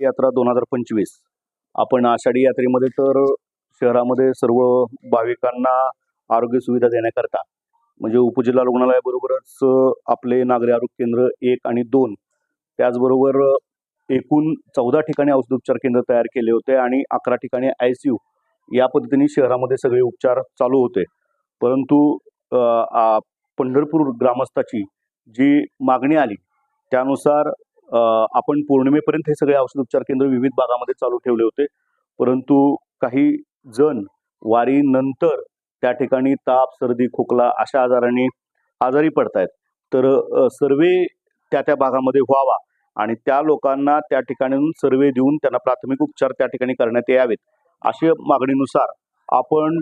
यात्रा दोन हजार पंचवीस. आपण आषाढी यात्रेमध्ये तर शहरामध्ये सर्व भाविकांना आरोग्य सुविधा देण्याकरता म्हणजे उपजिल्हा रुग्णालयाबरोबरच आपले नागरी आरोग्य केंद्र एक आणि दोन त्याचबरोबर एकूण चौदा ठिकाणी औषधोपचार केंद्र तयार केले होते आणि अकरा ठिकाणी आय सी यू या पद्धतीने शहरामध्ये सगळे उपचार चालू होते. परंतु पंढरपूर ग्रामस्थाची जी मागणी आली त्यानुसार आपण पौर्णिमेपर्यंत हे सगळे औषध उपचार केंद्र विविध भागामध्ये चालू ठेवले होते. परंतु काही जण वारीनंतर त्या ठिकाणी ताप सर्दी खोकला अशा आजारांनी आजारी पडतायत. तर सर्वे त्या त्या भागामध्ये व्हावा आणि त्या लोकांना त्या ठिकाणी सर्वे देऊन त्यांना प्राथमिक उपचार त्या ठिकाणी करण्यात यावेत. अशा मागणीनुसार आपण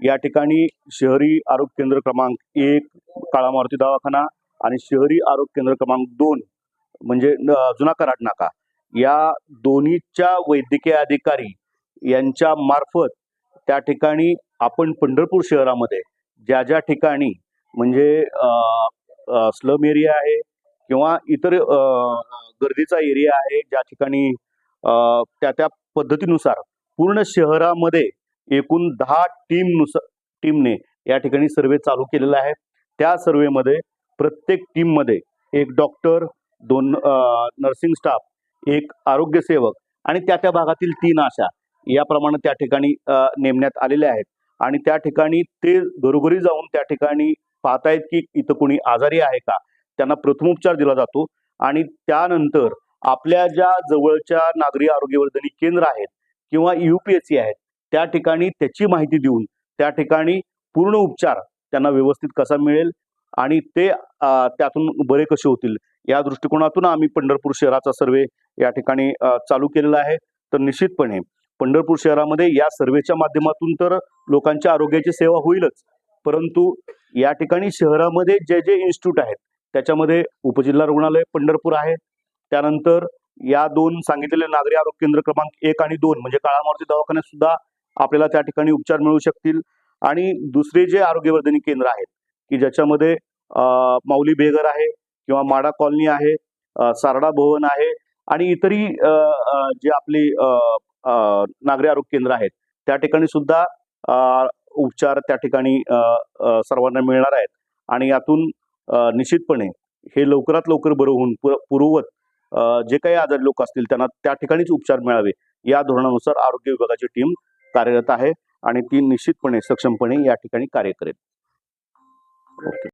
या ठिकाणी शहरी आरोग्य केंद्र क्रमांक एक काळा मारुती दवाखाना आणि शहरी आरोग्य केंद्र क्रमांक दोन म्हणजे जुना कराड नाका या दोन्हीच्या वैद्यकीय अधिकारी यांच्या मार्फत त्या ठिकाणी आपण पंढरपूर शहरामध्ये ज्या ज्या ठिकाणी म्हणजे स्लम एरिया आहे किंवा इतर गर्दीचा एरिया आहे ज्या ठिकाणी त्या त्या पद्धतीनुसार पूर्ण शहरामध्ये एकूण दहा टीमनुसार टीमने या ठिकाणी सर्वे चालू केलेला आहे. त्या सर्वेमध्ये प्रत्येक टीममध्ये एक डॉक्टर दोन नर्सिंग स्टाफ एक आरोग्यसेवक आणि त्या त्या भागातील तीन आशा याप्रमाणे त्या ठिकाणी नेमण्यात आलेल्या आहेत. आणि त्या ठिकाणी ते घरोघरी जाऊन त्या ठिकाणी पाहतायत की इथं कोणी आजारी आहे का? त्यांना प्रथमोपचार दिला जातो आणि त्यानंतर आपल्या ज्या जवळच्या नागरी आरोग्यवर्धनी केंद्र आहेत किंवा यू पी एस सी आहेत त्या ठिकाणी त्याची माहिती देऊन त्या ठिकाणी पूर्ण उपचार त्यांना व्यवस्थित कसा मिळेल आणि ते त्यातून बरे कसे होतील या दृष्टिकोनातून आम्ही पंढरपूर शहराचा सर्वे या ठिकाणी चालू केलेला आहे. तर निश्चितपणे पंढरपूर शहरामध्ये या सर्वेच्या माध्यमातून तर लोकांच्या आरोग्याची सेवा होईलच. परंतु या ठिकाणी शहरामध्ये जे जे इन्स्टिट्यूट आहेत त्याच्यामध्ये उपजिल्हा रुग्णालय पंढरपूर आहे. त्यानंतर या दोन सांगितलेले नागरी आरोग्य केंद्र क्रमांक एक आणि दोन म्हणजे काळामारुती दवाखान्यात सुद्धा आपल्याला त्या ठिकाणी उपचार मिळू शकतील. आणि दुसरे जे आरोग्यवर्धनी केंद्र आहेत की ज्याच्यामध्ये माऊली बेगर आहे किंवा माडा कॉलनी आहे सारडा भवन आहे आणि इतरही अ, जे आपली नागरी आरोग्य केंद्र आहेत त्या ठिकाणी सुद्धा उपचार त्या ठिकाणी सर्वांना मिळणार आहेत. आणि यातून निश्चितपणे हे लवकरात लवकर बरं होऊन पूर्ववत जे काही आजारी लोक असतील त्यांना त्या ठिकाणीच उपचार मिळावे या धोरणानुसार आरोग्य विभागाची टीम कार्यरत आहे आणि ती निश्चितपणे सक्षमपणे या ठिकाणी कार्य करेल. ओके.